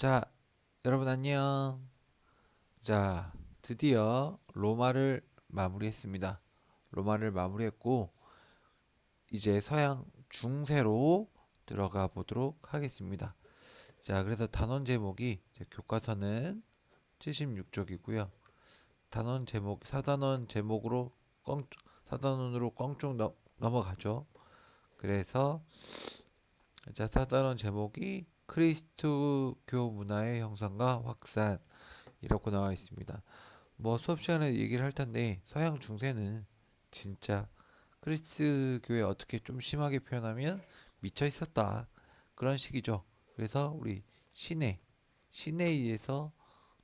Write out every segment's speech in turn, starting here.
자, 여러분 안녕. 자, 드디어 로마를 마무리했습니다. 로마를 마무리했고, 이제 서양 중세로 들어가 보도록 하겠습니다. 자, 그래서 단원 제목이 교과서는 76쪽이고요. 단원 제목, 사단원 제목으로 껑, 사단원으로 껑쭉 넘- 넘어가죠. 그래서 자, 사단원 제목이 크리스토교 문화의 형성과 확산 이라고 나와 있습니다. 뭐 수업 시간에 얘기를 할 텐데 서양 중세는 진짜 크리스트교에 어떻게 좀 심하게 표현하면 미쳐 있었다 그런 식이죠. 그래서 우리 신의 신에 의해서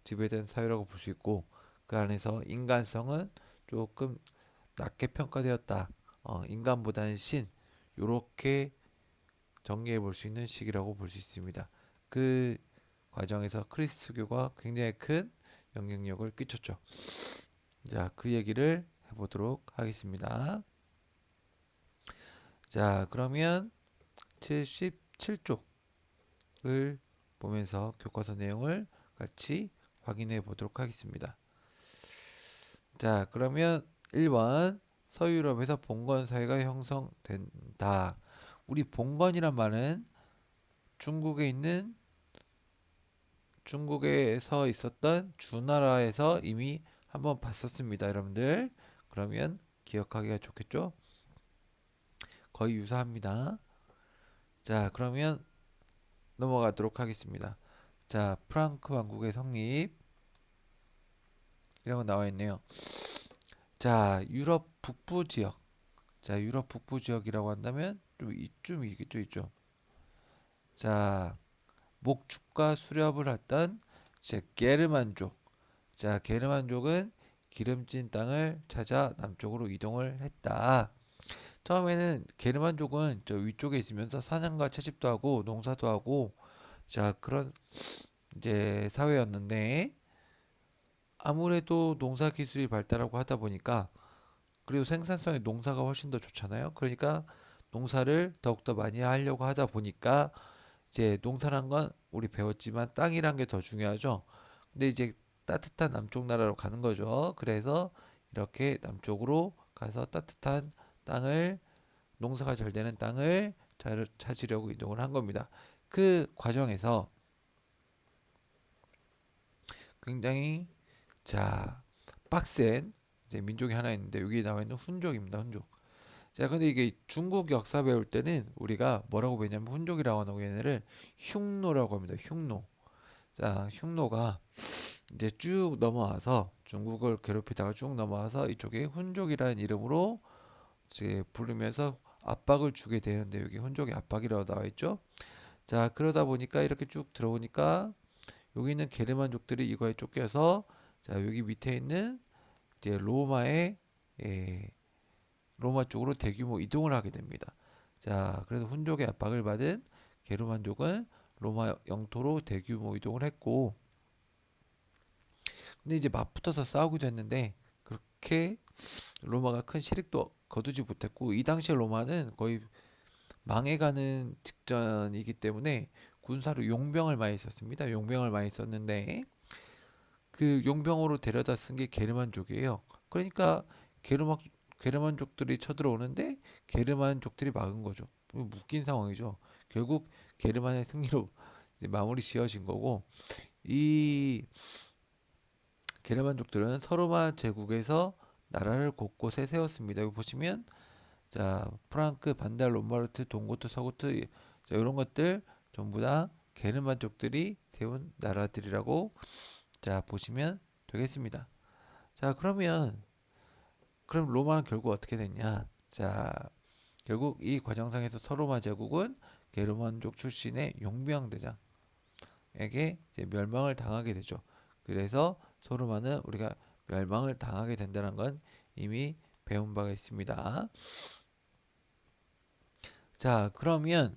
지배된 사회라고 볼 수 있고 그 안에서 인간성은 조금 낮게 평가되었다. 어, 인간보다는 신 요렇게 정리해 볼 수 있는 시기라고 볼 수 있습니다. 그 과정에서 크리스트교가 굉장히 큰 영향력을 끼쳤죠. 자, 그 얘기를 해보도록 하겠습니다. 자, 그러면 77쪽을 보면서 교과서 내용을 같이 확인해 보도록 하겠습니다. 자, 그러면 1번 서유럽에서 봉건 사회가 형성된다. 우리 봉건이란 말은 중국에 있는 중국에서 있었던 주나라에서 이미 한번 봤었습니다, 여러분들. 그러면 기억하기가 좋겠죠? 거의 유사합니다. 자, 그러면 넘어가도록 하겠습니다. 자, 프랑크 왕국의 성립 이런 거 나와 있네요. 자, 유럽 북부 지역. 자, 유럽 북부 지역이라고 한다면 좀 이쯤이겠죠, 이쪽. 자, 목축과 수렵을 했던 제 게르만족. 자, 게르만족은 기름진 땅을 찾아 남쪽으로 이동을 했다. 처음에는 게르만족은 저 위쪽에 있으면서 사냥과 채집도 하고 농사도 하고 자, 그런 이제 사회였는데 아무래도 농사 기술이 발달하고 하다 보니까 그리고 생산성이 농사가 훨씬 더 좋잖아요. 그러니까 농사를 더욱더 많이 하려고 하다 보니까 이제 농사란 건 우리 배웠지만 땅이란 게 더 중요하죠. 근데 이제 따뜻한 남쪽 나라로 가는 거죠. 그래서 이렇게 남쪽으로 가서 따뜻한 땅을 농사가 잘 되는 땅을 잘 찾으려고 이동을 한 겁니다. 그 과정에서 굉장히 자 빡센 이제 민족이 하나 있는데 여기 나와 있는 훈족입니다. 훈족. 자, 근데 이게 중국 역사 배울 때는 우리가 뭐라고 배냐면 훈족이라고 하는 얘네를 흉노라고 합니다. 흉노. 자, 흉노가 이제 쭉 넘어와서 중국을 괴롭히다가 쭉 넘어와서 이쪽에 훈족이라는 이름으로 이제 부르면서 압박을 주게 되는데 여기 훈족의 압박이라고 나와 있죠. 자, 그러다 보니까 이렇게 쭉 들어오니까 여기 있는 게르만족들이 이거에 쫓겨서 자, 여기 밑에 있는 이제 로마의 예, 로마 쪽으로 대규모 이동을 하게 됩니다. 자, 그래서 훈족의 압박을 받은 게르만족은 로마 영토로 대규모 이동을 했고, 근데 이제 맞붙어서 싸우기도 했는데 그렇게 로마가 큰 실익도 거두지 못했고, 이 당시에 로마는 거의 망해가는 직전이기 때문에 군사로 용병을 많이 썼습니다. 용병을 많이 썼는데 그 용병으로 데려다 쓴 게 게르만족이에요. 그러니까 게르막 게르만족들이 쳐들어오는데 게르만족들이 막은 거죠. 뭐 웃긴 상황이죠. 결국 게르만의 승리로 마무리 지어진 거고 이 게르만족들은 서로마 제국에서 나라를 곳곳에 세웠습니다. 여기 보시면 자 프랑크, 반달, 롬바르트, 동고트, 서고트 자, 이런 것들 전부 다 게르만족들이 세운 나라들이라고 자 보시면 되겠습니다. 자 그러면 그럼 로마는 결국 어떻게 됐냐? 자 결국 이 과정상에서 서로마 제국은 게르만족 출신의 용병 대장에게 이제 멸망을 당하게 되죠. 그래서 소르마는 우리가 멸망을 당하게 된다는 건 이미 배운 바가 있습니다. 자, 그러면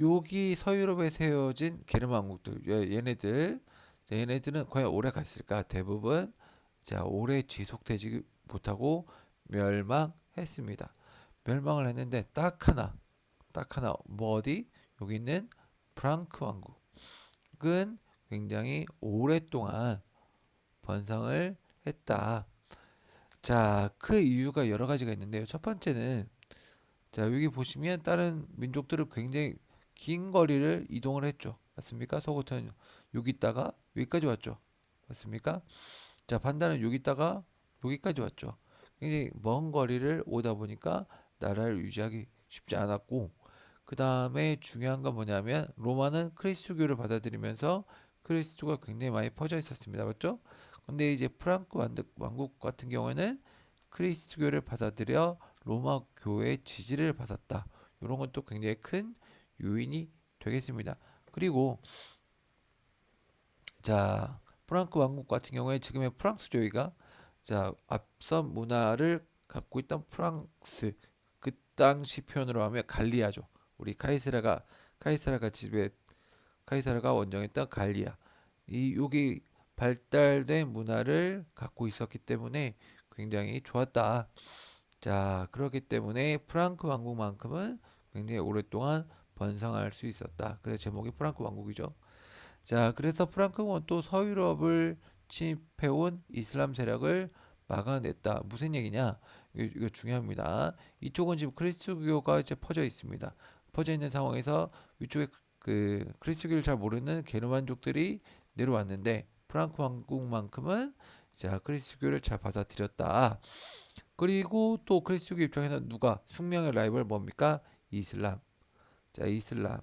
여기 서유럽에 세워진 게르만 왕국들, 얘- 얘네들, 자, 얘네들은 과연 오래 갔을까? 대부분 자, 오래 지속되지 못하고 멸망했습니다. 멸망을 했는데 딱 하나, 딱 하나, 뭐 어디? 여기 있는 프랑크 왕국은 굉장히 오랫동안 번성을 했다. 자, 그 이유가 여러 가지가 있는데요. 첫 번째는 자, 여기 보시면 다른 민족들은 굉장히 긴 거리를 이동을 했죠. 맞습니까? 서구부터는 여기 있다가 여기까지 왔죠. 맞습니까? 자, 판단은 여기 있다가 여기까지 왔죠. 굉장히 먼 거리를 오다 보니까 나라를 유지하기 쉽지 않았고, 그 다음에 중요한 건 뭐냐면 로마는 크리스토교를 받아들이면서 크리스토가 굉장히 많이 퍼져 있었습니다. 맞죠? 근데 이제 프랑크 왕국- 같은 경우에는 크리스토교를 받아들여 로마 교회의 지지를 받았다. 이런 것도 굉장히 큰 요인이 되겠습니다. 그리고 자 프랑크 왕국 같은 경우에 지금의 프랑스 조이가 자 앞선 문화를 갖고 있던 프랑스 그 당시 표현으로 하면 갈리아죠. 우리 카이사라가 카이사라가 집에 카이사라가 원정했던 갈리아 이 여기 발달된 문화를 갖고 있었기 때문에 굉장히 좋았다. 자 그렇기 때문에 프랑크 왕국만큼은 굉장히 오랫동안 번성할 수 있었다. 그래서 제목이 프랑크 왕국이죠. 자, 그래서 프랑크는 또 서유럽을 침입해온 이슬람 세력을 막아냈다. 무슨 얘기냐? 이거, 중요합니다. 이쪽은 지금 크리스토교가 이제 퍼져 있습니다. 퍼져 있는 상황에서 이쪽에 그 크리스토교를 잘 모르는 게르만족들이 내려왔는데 프랑크 왕국만큼은 자 크리스토교를 잘 받아들였다. 그리고 또 크리스토교 입장에서 누가 숙명의 라이벌 뭡니까? 이슬람. 자 이슬람.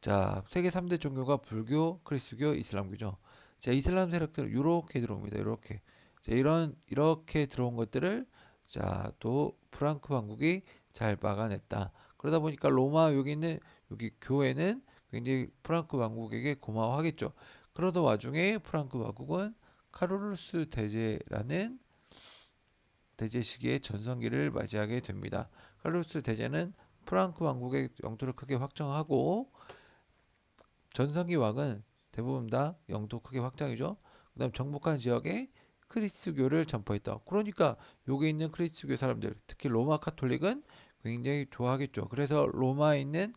자, 세계 3대 종교가 불교, 크리스교, 이슬람교죠. 자, 이슬람 세력들은 이렇게 들어옵니다. 이렇게. 자, 이런 이렇게 들어온 것들을 자, 또 프랑크 왕국이 잘 막아냈다. 그러다 보니까 로마 여기 있는 여기 교회는 굉장히 프랑크 왕국에게 고마워하겠죠. 그러던 와중에 프랑크 왕국은 카로루스 대제라는 대제 시기의 전성기를 맞이하게 됩니다. 카로루스 대제는 프랑크 왕국의 영토를 크게 확정하고 전성기 왕은 대부분 다 영토 크게 확장이죠. 그다음 정복한 지역에 크리스교를 전파했다. 그러니까 여기 있는 크리스교 사람들, 특히 로마 카톨릭은 굉장히 좋아하겠죠. 그래서 로마에 있는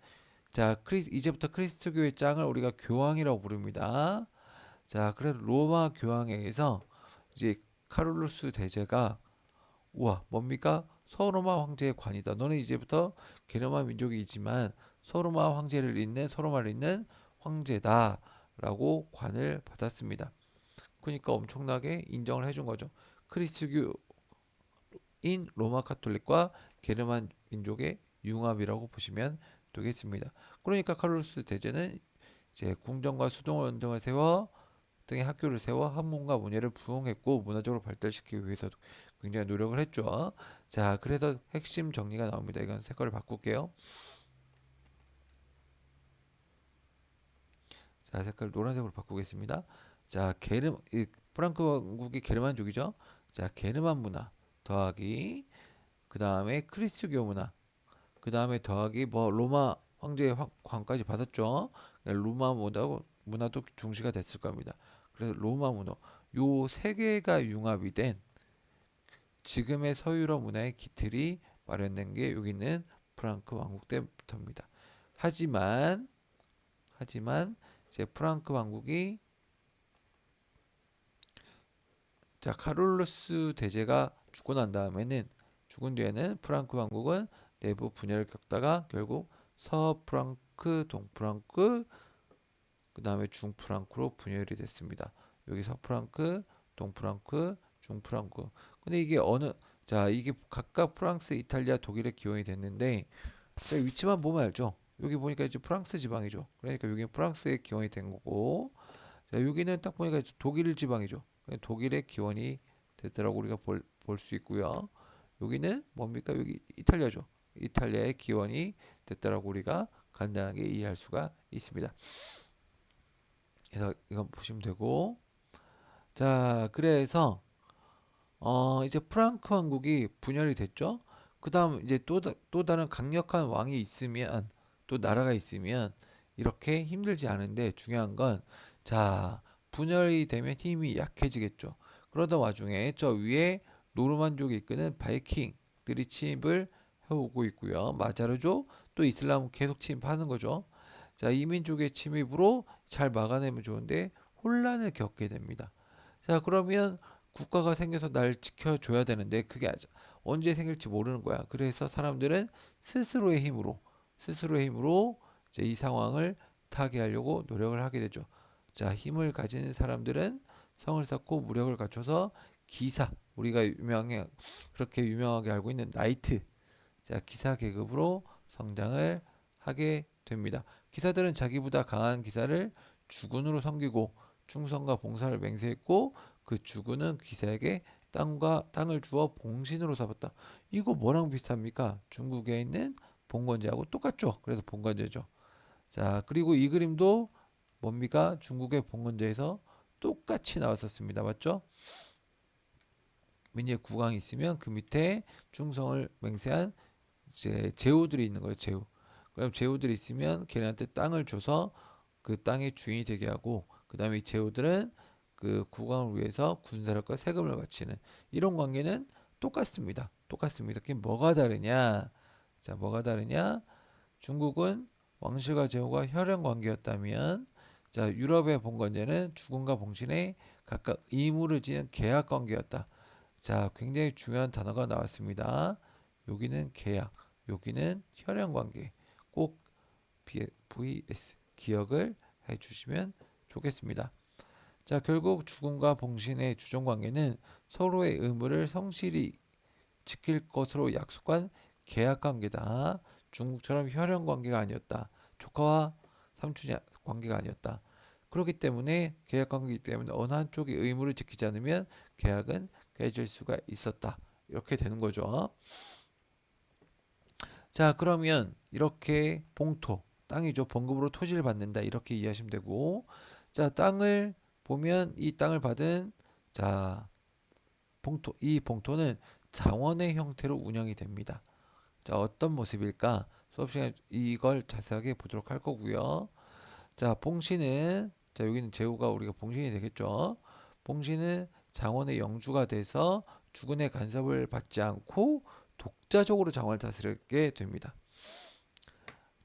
자 크리스 이제부터 크리스토교의 짱을 우리가 교황이라고 부릅니다. 자 그래서 로마 교황에서 이제 카롤루스 대제가 우와 뭡니까 서로마 황제의 관이다. 너는 이제부터 게르만 민족이지만 서로마 황제를 잇는 서로마를 잇는 황제다라고 관을 받았습니다. 그러니까 엄청나게 인정을 해준 거죠. 크리스교인 로마 카톨릭과 게르만 민족의 융합이라고 보시면 되겠습니다. 그러니까 카를로스 대제는 이제 궁정과 수동원정을 세워 등의 학교를 세워 학문과 문예를 부흥했고 문화적으로 발달시키기 위해서도 굉장히 노력을 했죠. 자, 그래서 핵심 정리가 나옵니다. 이건 색깔을 바꿀게요. 자, 색깔 노란색으로 바꾸겠습니다. 자, 게르 이 프랑크 왕국이 게르만족이죠. 자, 게르만 문화 더하기 그 다음에 크리스교 문화 그 다음에 더하기 뭐 로마 황제의 관까지 받았죠. 로마 문화도 문화도 중시가 됐을 겁니다. 그래서 로마 문화 요 세 개가 융합이 된 지금의 서유럽 문화의 기틀이 마련된 게 여기 있는 프랑크 왕국 때부터입니다. 하지만 하지만 이제 프랑크 왕국이 자 카롤루스 대제가 죽고 난 다음에는 죽은 뒤에는 프랑크 왕국은 내부 분열을 겪다가 결국 서프랑크, 동프랑크, 그 다음에 중프랑크로 분열이 됐습니다. 여기 서프랑크, 동프랑크, 중프랑크. 근데 이게 어느 자 이게 각각 프랑스, 이탈리아, 독일의 기원이 됐는데 자 위치만 보면 알죠. 여기 보니까 이제 프랑스 지방이죠. 그러니까 여기 프랑스의 기원이 된 거고 자 여기는 딱 보니까 독일 지방이죠. 독일의 기원이 됐더라고 우리가 볼 수 있고요. 여기는 뭡니까? 여기 이탈리아죠. 이탈리아의 기원이 됐다라고 우리가 간단하게 이해할 수가 있습니다. 그래서 이건 보시면 되고 자 그래서 어 이제 프랑크 왕국이 분열이 됐죠. 그다음 이제 또 또 다른 강력한 왕이 있으면 또 나라가 있으면 이렇게 힘들지 않은데 중요한 건 자 분열이 되면 힘이 약해지겠죠. 그러던 와중에 저 위에 노르만족이 이끄는 바이킹들이 침입을 해오고 있고요. 마자르죠. 또 이슬람 계속 침입하는 거죠. 자, 이민족의 침입으로 잘 막아내면 좋은데 혼란을 겪게 됩니다. 자, 그러면 국가가 생겨서 날 지켜줘야 되는데 그게 언제 생길지 모르는 거야. 그래서 사람들은 스스로의 힘으로 스스로의 힘으로 이제 이 상황을 타개하려고 노력을 하게 되죠. 자, 힘을 가진 사람들은 성을 쌓고 무력을 갖춰서 기사 우리가 유명해 그렇게 유명하게 알고 있는 나이트 자 기사 계급으로 성장을 하게 됩니다. 기사들은 자기보다 강한 기사를 주군으로 섬기고 충성과 봉사를 맹세했고 그 주군은 기사에게 땅과 땅을 주어 봉신으로 삼았다. 이거 뭐랑 비슷합니까? 중국에 있는 봉건제하고 똑같죠. 그래서 봉건제죠. 자 그리고 이 그림도 뭡니까? 중국의 봉건제에서 똑같이 나왔었습니다. 맞죠? 민의 국왕이 있으면 그 밑에 충성을 맹세한 이제 제후들이 있는 거예요. 제후. 그럼 제후들이 있으면 걔네한테 땅을 줘서 그 땅의 주인이 되게 하고 그 다음에 이 제후들은 그 국왕을 위해서 군사력과 세금을 바치는 이런 관계는 똑같습니다. 똑같습니다. 그게 뭐가 다르냐? 자, 뭐가 다르냐? 중국은 왕실과 제후가 혈연 관계였다면 자, 유럽의 봉건제는 주군과 봉신에 각각 의무를 지는 계약 관계였다. 자, 굉장히 중요한 단어가 나왔습니다. 여기는 계약, 여기는 혈연 관계. 꼭 VS 기억을 해 주시면 좋겠습니다. 자, 결국 주군과 봉신의 주종 관계는 서로의 의무를 성실히 지킬 것으로 약속한 계약 관계다. 중국처럼 혈연 관계가 아니었다. 조카와 삼촌이 관계가 아니었다. 그렇기 때문에 계약 관계이기 때문에 어느 한쪽이 의무를 지키지 않으면 계약은 깨질 수가 있었다. 이렇게 되는 거죠. 자, 그러면 이렇게 봉토, 땅이죠. 봉급으로 토지를 받는다. 이렇게 이해하시면 되고, 자, 땅을 보면 이 땅을 받은 자, 봉토, 이 봉토는 자원의 형태로 운영이 됩니다. 자, 어떤 모습일까? 수업 시간에 이걸 자세하게 보도록 할 거고요. 자, 봉신은 자, 여기는 제후가 우리가 봉신이 되겠죠. 봉신은 장원의 영주가 돼서 주군의 간섭을 받지 않고 독자적으로 장원을 다스리게 됩니다.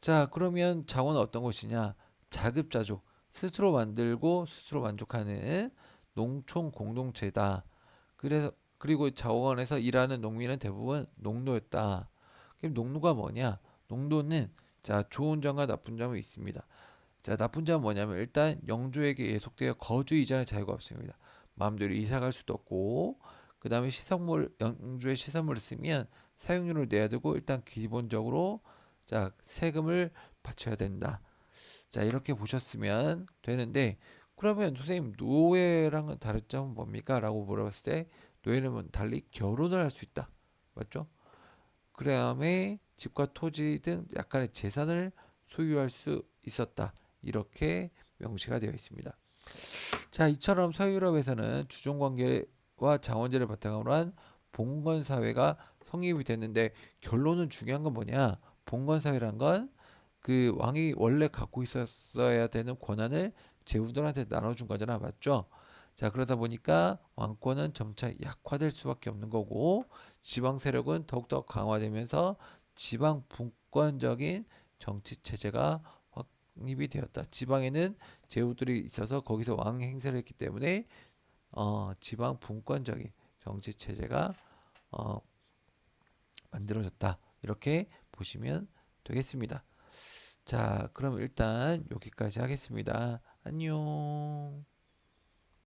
자, 그러면 장원은 어떤 것이냐? 자급자족, 스스로 만들고 스스로 만족하는 농촌 공동체다. 그래서 그리고 자원에서 일하는 농민은 대부분 농노였다. 그럼 농노가 뭐냐? 농노는 자, 좋은 점과 나쁜 점이 있습니다. 자, 나쁜 점은 뭐냐면 일단 영주에게 예속되어 거주 이전의 자유가 없습니다. 마음대로 이사 갈 수도 없고 그 다음에 시설물 영주의 시설물을 쓰면 사용료를 내야 되고 일단 기본적으로 자 세금을 바쳐야 된다. 자 이렇게 보셨으면 되는데 그러면 선생님 노예랑은 다른 점은 뭡니까? 라고 물어봤을 때 노예는 뭐 달리 결혼을 할 수 있다. 맞죠? 그 다음에 집과 토지 등 약간의 재산을 소유할 수 있었다. 이렇게 명시가 되어 있습니다. 자, 이처럼 서유럽에서는 주종관계와 자원제를 바탕으로 한 봉건 사회가 성립이 됐는데 결론은 중요한 건 뭐냐? 봉건 사회란 건 그 왕이 원래 갖고 있었어야 되는 권한을 제후들한테 나눠준 거잖아, 맞죠? 자, 그러다 보니까 왕권은 점차 약화될 수밖에 없는 거고 지방 세력은 더욱더 강화되면서 지방 분권적인 정치 체제가 확립이 되었다. 지방에는 제후들이 있어서 거기서 왕 행세를 했기 때문에 어, 지방 분권적인 정치 체제가 어, 만들어졌다. 이렇게 보시면 되겠습니다. 자, 그럼 일단 여기까지 하겠습니다. 안녕.